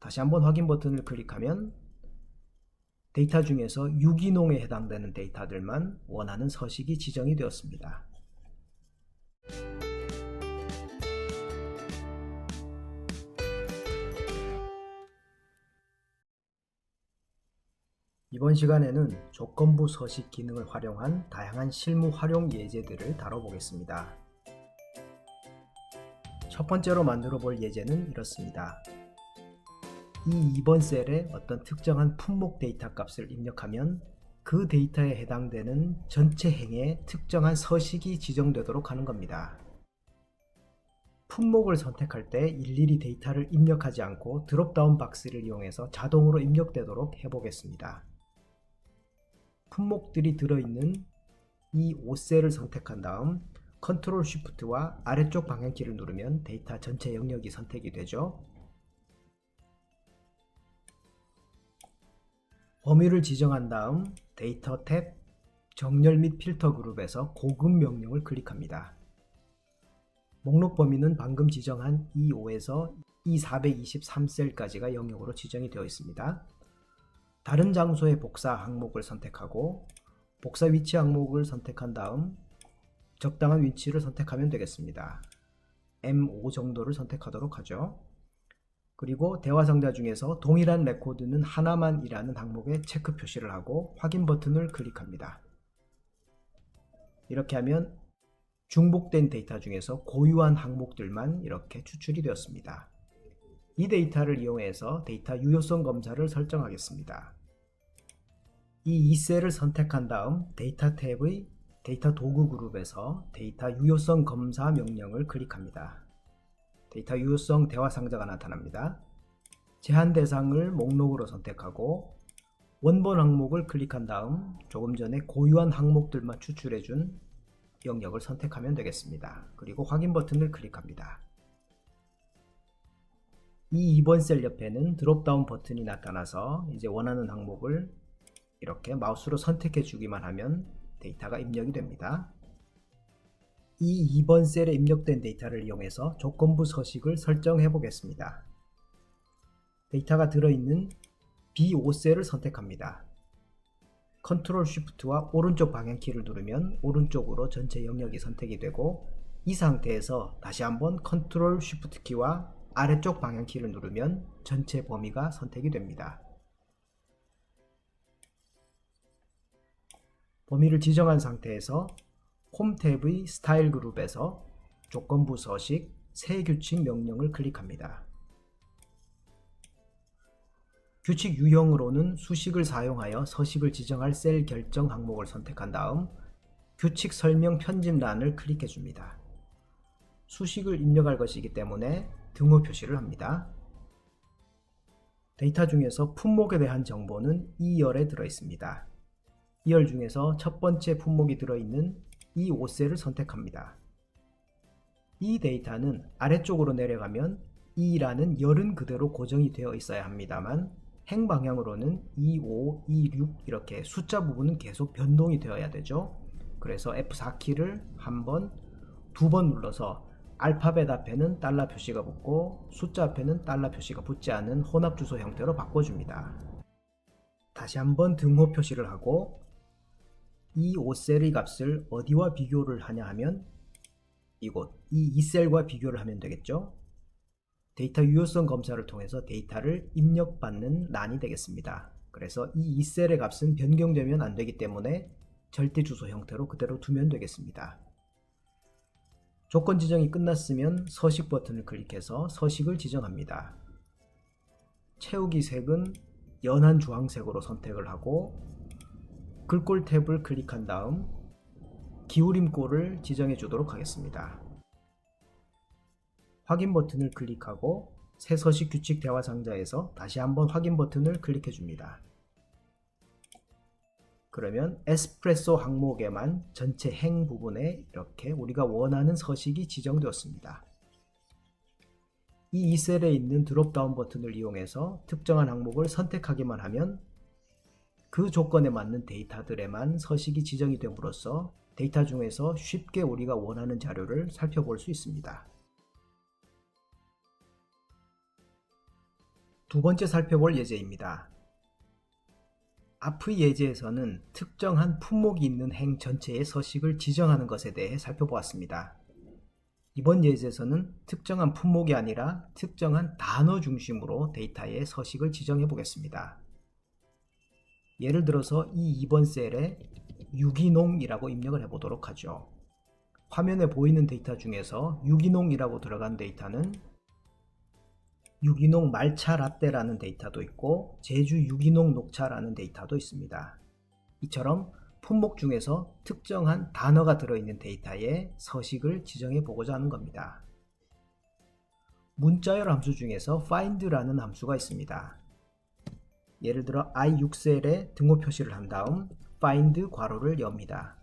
다시 한번 확인 버튼을 클릭하면 데이터 중에서 유기농에 해당되는 데이터들만 원하는 서식이 지정이 되었습니다. 이번 시간에는 조건부 서식 기능을 활용한 다양한 실무 활용 예제들을 다뤄보겠습니다. 첫 번째로 만들어 볼 예제는 이렇습니다. 이 2번 셀에 어떤 특정한 품목 데이터 값을 입력하면 그 데이터에 해당되는 전체 행에 특정한 서식이 지정되도록 하는 겁니다. 품목을 선택할 때 일일이 데이터를 입력하지 않고 드롭다운 박스를 이용해서 자동으로 입력되도록 해보겠습니다. 품목들이 들어있는 이 5셀을 선택한 다음 컨트롤 쉬프트와 아래쪽 방향키를 누르면 데이터 전체 영역이 선택이 되죠. 범위를 지정한 다음 데이터 탭 정렬 및 필터 그룹에서 고급 명령을 클릭합니다. 목록 범위는 방금 지정한 E5에서 E423셀까지가 영역으로 지정이 되어 있습니다. 다른 장소의 복사 항목을 선택하고 복사 위치 항목을 선택한 다음 적당한 위치를 선택하면 되겠습니다. M5 정도를 선택하도록 하죠. 그리고 대화 상자 중에서 동일한 레코드는 하나만이라는 항목에 체크 표시를 하고 확인 버튼을 클릭합니다. 이렇게 하면 중복된 데이터 중에서 고유한 항목들만 이렇게 추출이 되었습니다. 이 데이터를 이용해서 데이터 유효성 검사를 설정하겠습니다. 이 2셀을 선택한 다음 데이터 탭의 데이터 도구 그룹에서 데이터 유효성 검사 명령을 클릭합니다. 데이터 유효성 대화 상자가 나타납니다. 제한 대상을 목록으로 선택하고 원본 항목을 클릭한 다음 조금 전에 고유한 항목들만 추출해준 영역을 선택하면 되겠습니다. 그리고 확인 버튼을 클릭합니다. 이 2번 셀 옆에는 드롭다운 버튼이 나타나서 이제 원하는 항목을 이렇게 마우스로 선택해 주기만 하면 데이터가 입력이 됩니다. 이 2번 셀에 입력된 데이터를 이용해서 조건부 서식을 설정해 보겠습니다. 데이터가 들어있는 B5셀을 선택합니다. 컨트롤 쉬프트와 오른쪽 방향키를 누르면 오른쪽으로 전체 영역이 선택이 되고 이 상태에서 다시 한번 컨트롤 쉬프트 키와 아래쪽 방향키를 누르면 전체 범위가 선택이 됩니다. 범위를 지정한 상태에서 홈 탭의 스타일 그룹에서 조건부 서식 새 규칙 명령을 클릭합니다. 규칙 유형으로는 수식을 사용하여 서식을 지정할 셀 결정 항목을 선택한 다음 규칙 설명 편집란을 클릭해 줍니다. 수식을 입력할 것이기 때문에 등호 표시를 합니다. 데이터 중에서 품목에 대한 정보는 2열에 들어 있습니다. 2열 중에서 첫 번째 품목이 들어 있는 이 5셀을 선택합니다. 이 데이터는 아래쪽으로 내려가면 2라는 열은 그대로 고정이 되어 있어야 합니다만 행 방향으로는 2, 5, 2, 6 이렇게 숫자 부분은 계속 변동이 되어야 되죠. 그래서 F4키를 한 번, 두 번 눌러서 알파벳 앞에는 달러 표시가 붙고 숫자 앞에는 달러 표시가 붙지 않은 혼합 주소 형태로 바꿔줍니다. 다시 한번 등호 표시를 하고 이 5셀의 값을 어디와 비교를 하냐 하면 이곳 이 2셀과 비교를 하면 되겠죠. 데이터 유효성 검사를 통해서 데이터를 입력받는 란이 되겠습니다. 그래서 이 2셀의 값은 변경되면 안 되기 때문에 절대 주소 형태로 그대로 두면 되겠습니다. 조건 지정이 끝났으면 서식 버튼을 클릭해서 서식을 지정합니다. 채우기 색은 연한 주황색으로 선택을 하고 글꼴 탭을 클릭한 다음 기울임꼴을 지정해 주도록 하겠습니다. 확인 버튼을 클릭하고 새 서식 규칙 대화 상자에서 다시 한번 확인 버튼을 클릭해 줍니다. 그러면 에스프레소 항목에만 전체 행 부분에 이렇게 우리가 원하는 서식이 지정되었습니다. 이 2셀에 있는 드롭다운 버튼을 이용해서 특정한 항목을 선택하기만 하면 그 조건에 맞는 데이터들에만 서식이 지정이 됨으로써 데이터 중에서 쉽게 우리가 원하는 자료를 살펴볼 수 있습니다. 두 번째 살펴볼 예제입니다. 앞의 예제에서는 특정한 품목이 있는 행 전체의 서식을 지정하는 것에 대해 살펴보았습니다. 이번 예제에서는 특정한 품목이 아니라 특정한 단어 중심으로 데이터의 서식을 지정해 보겠습니다. 예를 들어서 이 2번 셀에 유기농이라고 입력을 해보도록 하죠. 화면에 보이는 데이터 중에서 유기농이라고 들어간 데이터는 유기농 말차 라떼라는 데이터도 있고 제주 유기농 녹차라는 데이터도 있습니다. 이처럼 품목 중에서 특정한 단어가 들어있는 데이터에 서식을 지정해 보고자 하는 겁니다. 문자열 함수 중에서 find라는 함수가 있습니다. 예를 들어 i6셀에 등호 표시를 한 다음 find 괄호를 엽니다.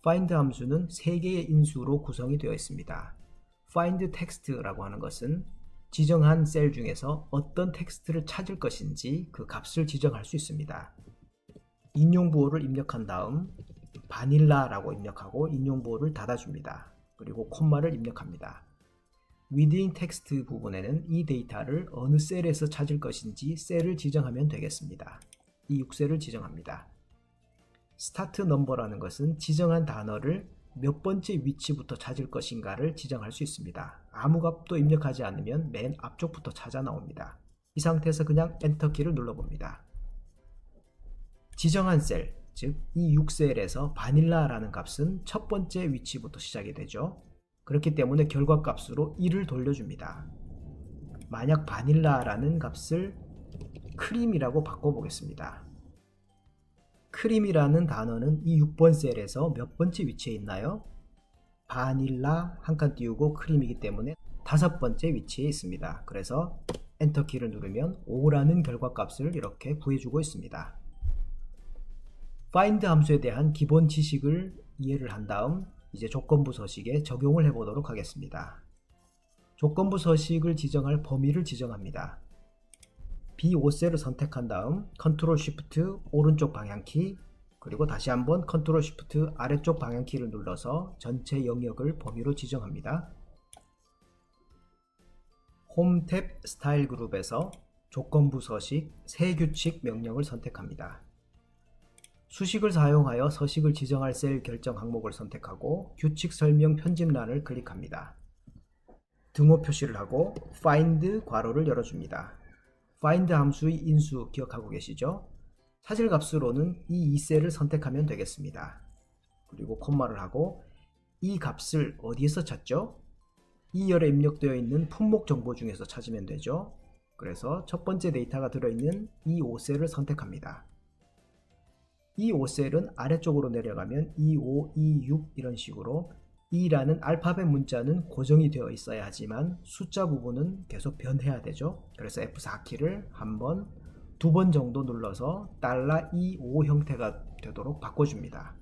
find 함수는 3개의 인수로 구성이 되어 있습니다. find text라고 하는 것은 지정한 셀 중에서 어떤 텍스트를 찾을 것인지 그 값을 지정할 수 있습니다. 인용 부호를 입력한 다음 바닐라라고 입력하고 인용 부호를 닫아줍니다. 그리고 콤마를 입력합니다. Within text 부분에는 이 데이터를 어느 셀에서 찾을 것인지 셀을 지정하면 되겠습니다. 이 6셀을 지정합니다. start number라는 것은 지정한 단어를 몇 번째 위치부터 찾을 것인가를 지정할 수 있습니다. 아무 값도 입력하지 않으면 맨 앞쪽부터 찾아 나옵니다. 이 상태에서 그냥 엔터키를 눌러봅니다. 지정한 셀, 즉 이 6셀에서 바닐라라는 값은 첫 번째 위치부터 시작이 되죠. 그렇기 때문에 결과 값으로 1을 돌려줍니다. 만약 바닐라라는 값을 크림이라고 바꿔보겠습니다. 크림이라는 단어는 이 6번 셀에서 몇 번째 위치에 있나요? 바닐라 한 칸 띄우고 크림이기 때문에 다섯 번째 위치에 있습니다. 그래서 엔터키를 누르면 5라는 결과값을 이렇게 구해주고 있습니다. find 함수에 대한 기본 지식을 이해를 한 다음 이제 조건부 서식에 적용을 해보도록 하겠습니다. 조건부 서식을 지정할 범위를 지정합니다. B5셀을 선택한 다음 컨트롤 쉬프트 오른쪽 방향키 그리고 다시 한번 컨트롤 쉬프트 아래쪽 방향키를 눌러서 전체 영역을 범위로 지정합니다. 홈 탭 스타일 그룹에서 조건부 서식 새 규칙 명령을 선택합니다. 수식을 사용하여 서식을 지정할 셀 결정 항목을 선택하고 규칙 설명 편집란을 클릭합니다. 등호 표시를 하고 find 괄호를 열어줍니다. find 함수의 인수 기억하고 계시죠? 찾을 값으로는 이 2셀을 선택하면 되겠습니다. 그리고 콤마를 하고 이 값을 어디에서 찾죠? 2열에 입력되어 있는 품목 정보 중에서 찾으면 되죠. 그래서 첫 번째 데이터가 들어있는 이 5셀을 선택합니다. 이 5셀은 아래쪽으로 내려가면 2, 5, 2, 6 이런 식으로 2라는 알파벳 문자는 고정이 되어 있어야 하지만 숫자 부분은 계속 변해야 되죠. 그래서 F4키를 한 번 두 번 정도 눌러서 달러 25 형태가 되도록 바꿔줍니다.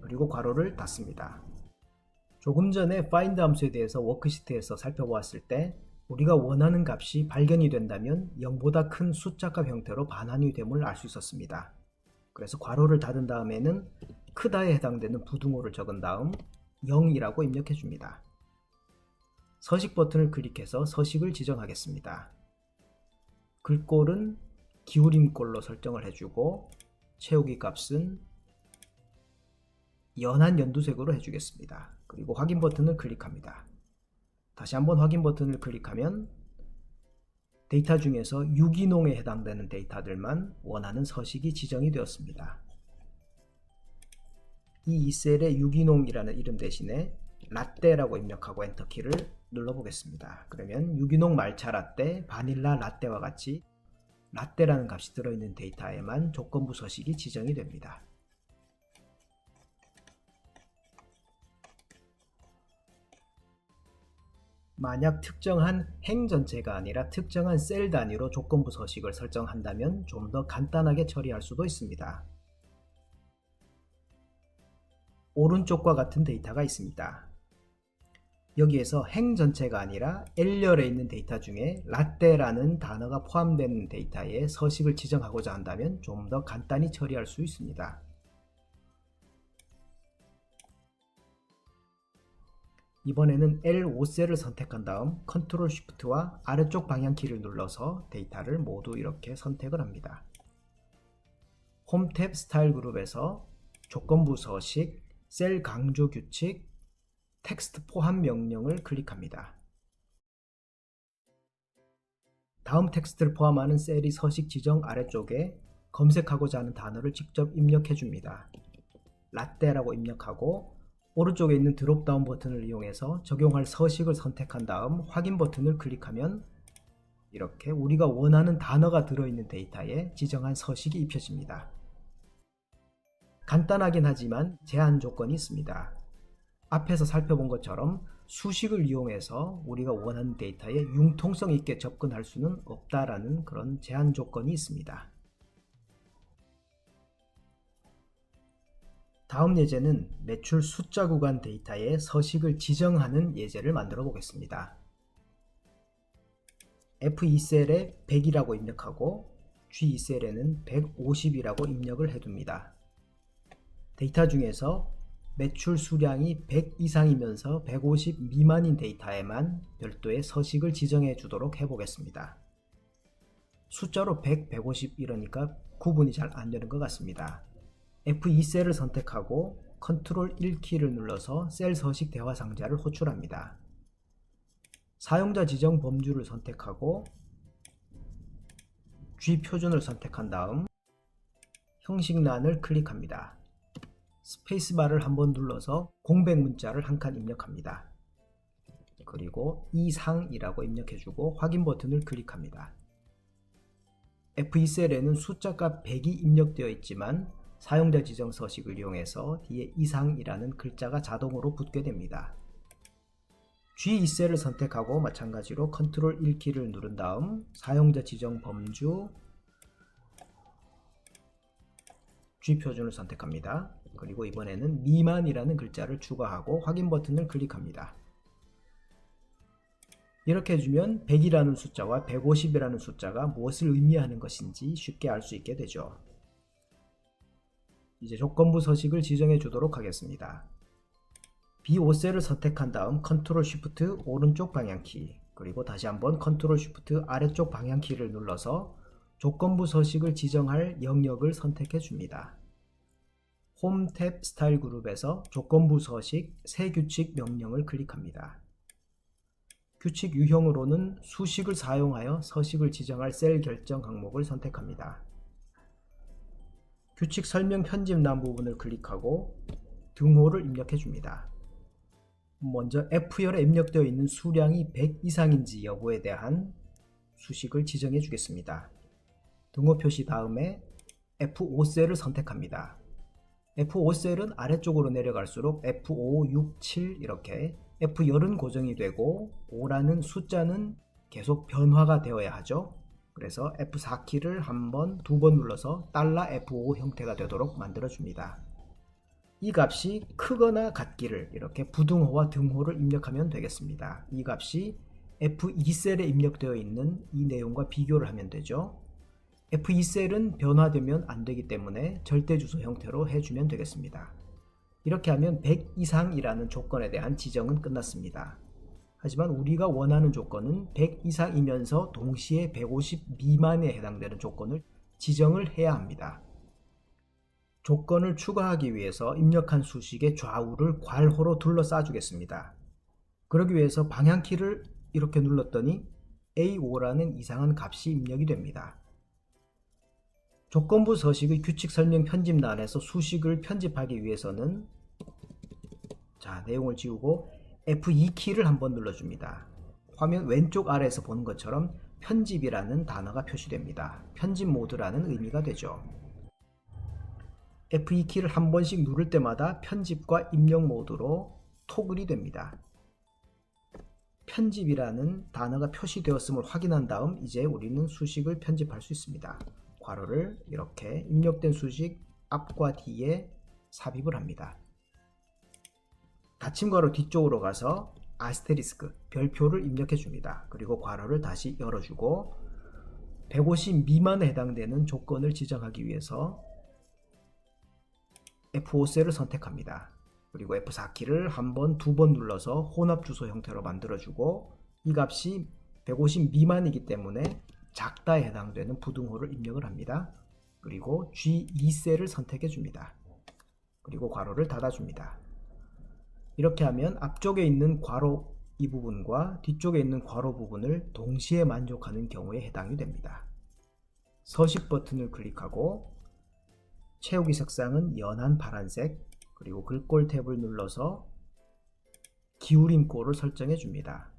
그리고 괄호를 닫습니다. 조금 전에 find 함수에 대해서 워크시트에서 살펴보았을 때 우리가 원하는 값이 발견이 된다면 0보다 큰 숫자값 형태로 반환이 됨을 알 수 있었습니다. 그래서 괄호를 닫은 다음에는 크다에 해당되는 부등호를 적은 다음 0이라고 입력해 줍니다. 서식 버튼을 클릭해서 서식을 지정하겠습니다. 글꼴은 기울임꼴로 설정을 해주고 채우기 값은 연한 연두색으로 해주겠습니다. 그리고 확인 버튼을 클릭합니다. 다시 한번 확인 버튼을 클릭하면 데이터 중에서 유기농에 해당되는 데이터들만 원하는 서식이 지정이 되었습니다. 이 2셀의 유기농이라는 이름 대신에 라떼라고 입력하고 엔터키를 눌러보겠습니다. 그러면 유기농 말차 라떼, 바닐라 라떼와 같이 라떼라는 값이 들어있는 데이터에만 조건부 서식이 지정이 됩니다. 만약 특정한 행 전체가 아니라 특정한 셀 단위로 조건부 서식을 설정한다면 좀 더 간단하게 처리할 수도 있습니다. 오른쪽과 같은 데이터가 있습니다. 여기에서 행 전체가 아니라 L열에 있는 데이터 중에 라떼라는 단어가 포함된 데이터에 서식을 지정하고자 한다면 좀 더 간단히 처리할 수 있습니다. 이번에는 L5셀을 선택한 다음 컨트롤 쉬프트와 아래쪽 방향키를 눌러서 데이터를 모두 이렇게 선택을 합니다. 홈 탭 스타일 그룹에서 조건부 서식, 셀 강조 규칙, 텍스트 포함 명령을 클릭합니다. 다음 텍스트를 포함하는 셀이 서식 지정 아래쪽에 검색하고자 하는 단어를 직접 입력해 줍니다. 라떼라고 입력하고 오른쪽에 있는 드롭다운 버튼을 이용해서 적용할 서식을 선택한 다음 확인 버튼을 클릭하면 이렇게 우리가 원하는 단어가 들어있는 데이터에 지정한 서식이 입혀집니다. 간단하긴 하지만 제한 조건이 있습니다. 앞에서 살펴본 것처럼 수식을 이용해서 우리가 원하는 데이터에 융통성 있게 접근할 수는 없다라는 그런 제한 조건이 있습니다. 다음 예제는 매출 숫자 구간 데이터에 서식을 지정하는 예제를 만들어 보겠습니다. F2셀에 100이라고 입력하고 G2셀에는 150이라고 입력을 해둡니다. 데이터 중에서 매출 수량이 100 이상이면서 150 미만인 데이터에만 별도의 서식을 지정해 주도록 해보겠습니다. 숫자로 100, 150 이러니까 구분이 잘 안 되는 것 같습니다. F2셀을 선택하고 컨트롤 1키를 눌러서 셀 서식 대화 상자를 호출합니다. 사용자 지정 범주를 선택하고 G 표준을 선택한 다음 형식란을 클릭합니다. 스페이스바를 한번 눌러서 공백 문자를 한 칸 입력합니다. 그리고 이상이라고 입력해주고 확인 버튼을 클릭합니다. F2셀에는 숫자값 100이 입력되어 있지만 사용자 지정 서식을 이용해서 뒤에 이상이라는 글자가 자동으로 붙게 됩니다. G2셀을 선택하고 마찬가지로 컨트롤 1키를 누른 다음 사용자 지정 범주 G 표준을 선택합니다. 그리고 이번에는 미만이라는 글자를 추가하고 확인 버튼을 클릭합니다. 이렇게 해주면 100이라는 숫자와 150이라는 숫자가 무엇을 의미하는 것인지 쉽게 알 수 있게 되죠. 이제 조건부 서식을 지정해 주도록 하겠습니다. B5셀을 선택한 다음 컨트롤 쉬프트 오른쪽 방향키 그리고 다시 한번 컨트롤 쉬프트 아래쪽 방향키를 눌러서 조건부 서식을 지정할 영역을 선택해 줍니다. 홈 탭 스타일 그룹에서 조건부 서식 새 규칙 명령을 클릭합니다. 규칙 유형으로는 수식을 사용하여 서식을 지정할 셀 결정 항목을 선택합니다. 규칙 설명 편집란 부분을 클릭하고 등호를 입력해 줍니다. 먼저 F열에 입력되어 있는 수량이 100 이상인지 여부에 대한 수식을 지정해 주겠습니다. 등호 표시 다음에 F5셀을 선택합니다. F5셀은 아래쪽으로 내려갈수록 F5, 6, 7 이렇게 F열은 고정이 되고 5라는 숫자는 계속 변화가 되어야 하죠. 그래서 F4키를 한 번, 두 번 눌러서 달러 F5 형태가 되도록 만들어 줍니다. 이 값이 크거나 같기를 이렇게 부등호와 등호를 입력하면 되겠습니다. 이 값이 F2셀에 입력되어 있는 이 내용과 비교를 하면 되죠. F2셀은 변화되면 안 되기 때문에 절대 주소 형태로 해주면 되겠습니다. 이렇게 하면 100 이상이라는 조건에 대한 지정은 끝났습니다. 하지만 우리가 원하는 조건은 100 이상이면서 동시에 150 미만에 해당되는 조건을 지정을 해야 합니다. 조건을 추가하기 위해서 입력한 수식의 좌우를 괄호로 둘러싸 주겠습니다. 그러기 위해서 방향키를 이렇게 눌렀더니 A5라는 이상한 값이 입력이 됩니다. 조건부 서식의 규칙 설명 편집란에서 수식을 편집하기 위해서는 자 내용을 지우고 F2키를 한번 눌러줍니다. 화면 왼쪽 아래에서 보는 것처럼 편집이라는 단어가 표시됩니다. 편집 모드라는 의미가 되죠. F2키를 한 번씩 누를 때마다 편집과 입력 모드로 토글이 됩니다. 편집이라는 단어가 표시되었음을 확인한 다음 이제 우리는 수식을 편집할 수 있습니다. 괄호를 이렇게 입력된 수식 앞과 뒤에 삽입을 합니다. 닫힘 괄호 뒤쪽으로 가서 아스테리스크 별표를 입력해 줍니다. 그리고 괄호를 다시 열어주고 150 미만에 해당되는 조건을 지정하기 위해서 F5셀을 선택합니다. 그리고 F4키를 한 번, 두 번 눌러서 혼합 주소 형태로 만들어주고 이 값이 150 미만이기 때문에 작다에 해당되는 부등호를 입력을 합니다. 그리고 G2셀을 선택해 줍니다. 그리고 괄호를 닫아줍니다. 이렇게 하면 앞쪽에 있는 괄호 이 부분과 뒤쪽에 있는 괄호 부분을 동시에 만족하는 경우에 해당이 됩니다. 서식 버튼을 클릭하고 채우기 색상은 연한 파란색 그리고 글꼴 탭을 눌러서 기울임 꼴을 설정해 줍니다.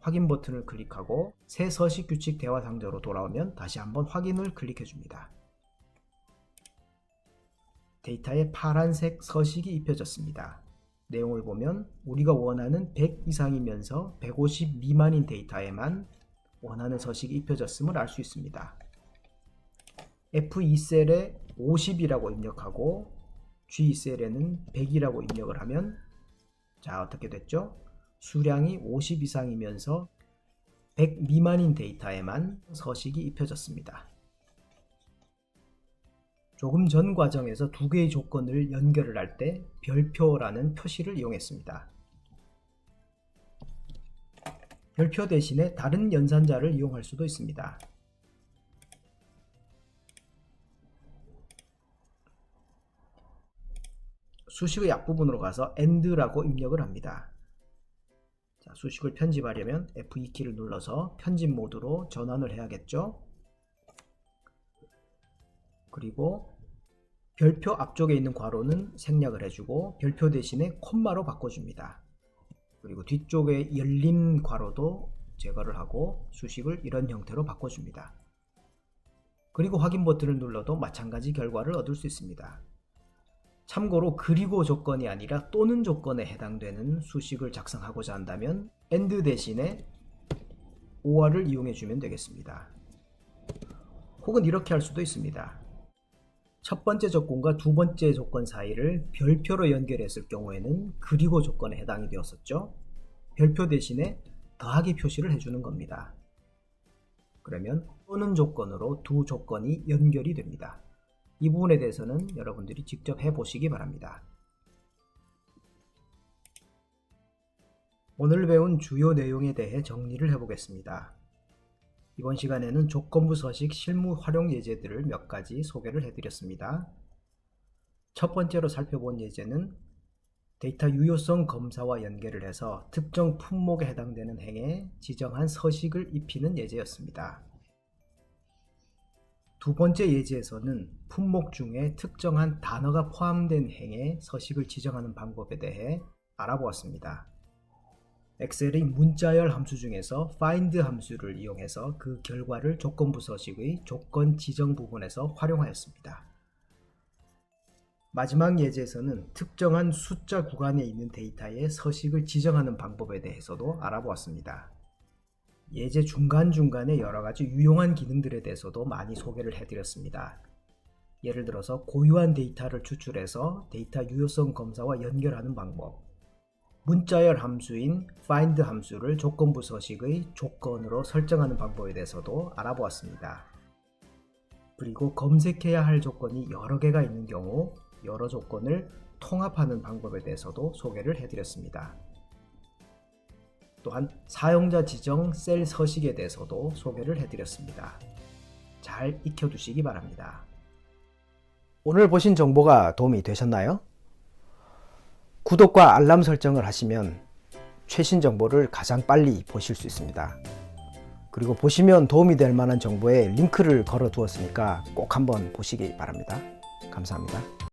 확인 버튼을 클릭하고 새 서식 규칙 대화 상자로 돌아오면 다시 한번 확인을 클릭해 줍니다. 데이터에 파란색 서식이 입혀졌습니다. 내용을 보면 우리가 원하는 100 이상이면서 150 미만인 데이터에만 원하는 서식이 입혀졌음을 알 수 있습니다. F2셀에 50이라고 입력하고 G2셀에는 100이라고 입력을 하면 자 어떻게 됐죠? 수량이 50 이상이면서 100 미만인 데이터에만 서식이 입혀졌습니다. 조금 전 과정에서 두 개의 조건을 연결을 할 때 별표라는 표시를 이용했습니다. 별표 대신에 다른 연산자를 이용할 수도 있습니다. 수식의 앞부분으로 가서 AND라고 입력을 합니다. 자, 수식을 편집하려면 F2키를 눌러서 편집 모드로 전환을 해야겠죠. 그리고 별표 앞쪽에 있는 괄호는 생략을 해주고 별표 대신에 콤마로 바꿔줍니다. 그리고 뒤쪽에 열린 괄호도 제거를 하고 수식을 이런 형태로 바꿔줍니다. 그리고 확인 버튼을 눌러도 마찬가지 결과를 얻을 수 있습니다. 참고로 그리고 조건이 아니라 또는 조건에 해당되는 수식을 작성하고자 한다면 AND 대신에 OR을 이용해 주면 되겠습니다. 혹은 이렇게 할 수도 있습니다. 첫 번째 조건과 두 번째 조건 사이를 별표로 연결했을 경우에는 그리고 조건에 해당이 되었었죠. 별표 대신에 더하기 표시를 해주는 겁니다. 그러면 또는 조건으로 두 조건이 연결이 됩니다. 이 부분에 대해서는 여러분들이 직접 해보시기 바랍니다. 오늘 배운 주요 내용에 대해 정리를 해보겠습니다. 이번 시간에는 조건부 서식 실무 활용 예제들을 몇 가지 소개를 해드렸습니다. 첫 번째로 살펴본 예제는 데이터 유효성 검사와 연결을 해서 특정 품목에 해당되는 행에 지정한 서식을 입히는 예제였습니다. 두 번째 예제에서는 품목 중에 특정한 단어가 포함된 행에 서식을 지정하는 방법에 대해 알아보았습니다. 엑셀의 문자열 함수 중에서 find 함수를 이용해서 그 결과를 조건부 서식의 조건 지정 부분에서 활용하였습니다. 마지막 예제에서는 특정한 숫자 구간에 있는 데이터에 서식을 지정하는 방법에 대해서도 알아보았습니다. 예제 중간중간에 여러가지 유용한 기능들에 대해서도 많이 소개를 해드렸습니다. 예를 들어서 고유한 데이터를 추출해서 데이터 유효성 검사와 연결하는 방법, 문자열 함수인 find 함수를 조건부 서식의 조건으로 설정하는 방법에 대해서도 알아보았습니다. 그리고 검색해야 할 조건이 여러 개가 있는 경우 여러 조건을 통합하는 방법에 대해서도 소개를 해드렸습니다. 또한 사용자 지정 셀 서식에 대해서도 소개를 해드렸습니다. 잘 익혀두시기 바랍니다. 오늘 보신 정보가 도움이 되셨나요? 구독과 알람 설정을 하시면 최신 정보를 가장 빨리 보실 수 있습니다. 그리고 보시면 도움이 될 만한 정보에 링크를 걸어 두었으니까 꼭 한번 보시기 바랍니다. 감사합니다.